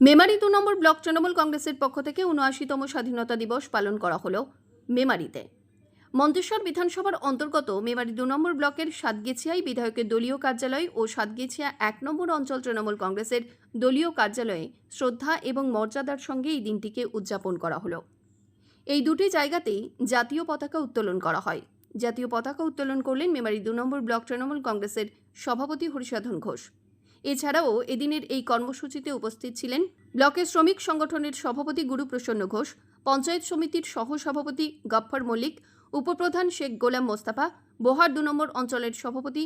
মেমারি দু নম্বর ব্লক তৃণমূল কংগ্রেসের পক্ষ থেকে উনআশিতম স্বাধীনতা দিবস পালন করা হলো মেমারিতে। মন্তেশ্বর বিধানসভার অন্তর্গত মেমারি দু নম্বর ব্লকের সাতগেছিয়ায় বিধায়কের দলীয় কার্যালয় ও সাতগেছিয়া এক নম্বর অঞ্চল তৃণমূল কংগ্রেসের দলীয় কার্যালয়ে শ্রদ্ধা এবং মর্যাদার সঙ্গে এই দিনটিকে উদযাপন করা হলো। এই দুটি জায়গাতেই জাতীয় পতাকা উত্তোলন করা হয়। জাতীয় পতাকা উত্তোলন করলেন মেমারি দু নম্বর ব্লক তৃণমূল কংগ্রেসের সভাপতি হরিসাধন ঘোষ। এছাড়াও এদিনের এই কর্মসূচিতে উপস্থিত ছিলেন ব্লকের শ্রমিক সংগঠনের সভাপতি গুরুপ্রসন্ন ঘোষ, পঞ্চায়েত সমিতির সহসভাপতি গফ্ফর মল্লিক, উপপ্রধান শেখ গোলাম মোস্তাফা, বোহার দু নম্বর অঞ্চলের সভাপতি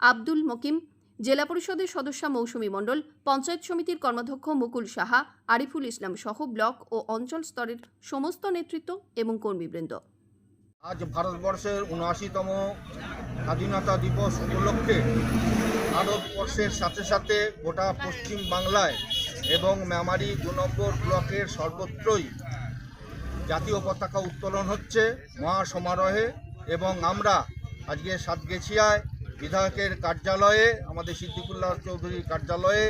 আব্দুল মকিম, জেলা পরিষদের সদস্যা মৌসুমী মণ্ডল, পঞ্চায়েত সমিতির কর্মাধ্যক্ষ মুকুল সাহা, আরিফুল ইসলাম সহ ব্লক ও অঞ্চল স্তরের সমস্ত নেতৃত্ব এবং কর্মীবৃন্দ। আজ ভারতবর্ষের উনআশিতম স্বাধীনতা দিবস উপলক্ষে ভারতবর্ষের সাথে সাথে গোটা পশ্চিম বাংলায় এবং মেমারি দু নম্বর ব্লকের সর্বত্রই জাতীয় পতাকা উত্তোলন হচ্ছে মহাসমারোহে এবং আমরা আজকে সাতগেছিয়ায় বিধায়কের কার্যালয়ে, আমাদের সিদ্দিকুল্লাহ চৌধুরীর কার্যালয়ে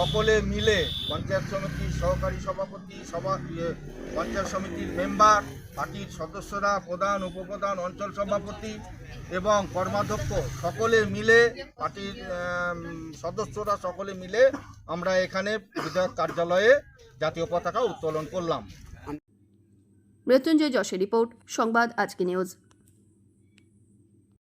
সকলে মিলে পঞ্চায়েত সমিতির সহকারী সভাপতি, সভা পঞ্চায়েত সমিতির মেম্বার, পার্টির সদস্যরা, প্রধান, উপপ্রধান, অঞ্চল সভাপতি এবং কর্মাধ্যক্ষ সকলে মিলে পার্টির সদস্যরা সকলে মিলে আমরা এখানে বিধায়ক কার্যালয়ে জাতীয় পতাকা উত্তোলন করলাম। মৃত্যুঞ্জয় যশের রিপোর্ট, সংবাদ আজকে নিউজ।